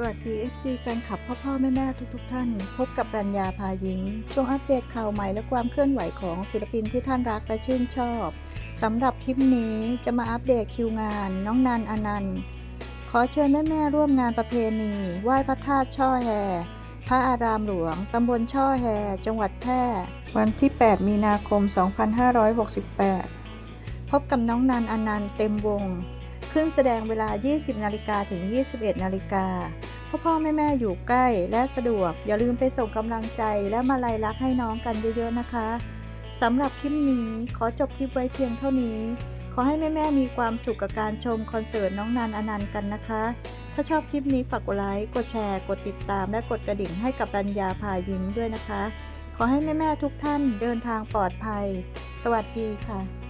สวัสดี FC แฟนคลับพ่อพ่อแม่แม่ทุกๆทท่าน พบกับรัญญาพายิง ช่วงอัปเดตข่าวใหม่และความเคลื่อนไหวของศิลปินที่ท่านรักและชื่นชอบสำหรับคลิปนี้จะมาอัปเดตคิวงาน น้องนันอนันต์ ขอเชิญแม่แม่ร่วมงานประเพณีไหว้พระธาตุช่อแฮพระอารามหลวงตำบลช่อแฮจังหวัดแพร่วันที่ 8 มีนาคม 2568 พบกับน้องนันอนันต์เต็มวง ขึ้นแสดงเวลา 20 นาฬิกาถึง 21 นาฬิกาพ่อพ่อแม่แม่อยู่ใกล้และสะดวก อย่าลืมไปส่งกำลังใจและมาลัยรักให้น้องกันเยอะๆนะคะสำหรับคลิปนี้ขอจบคลิปไว้เพียงเท่านี้ ขอให้แม่แม่มีความสุขกับการชมคอนเสิร์ตน้องนันอนันต์กันนะคะ ถ้าชอบคลิปนี้ฝากกดไลค์กดแชร์กดติดตาม และกดกระดิ่งให้กับรัญญาพายิ้มด้วยนะคะ ขอให้แม่แม่ทุกท่านเดินทางปลอดภัย สวัสดีค่ะ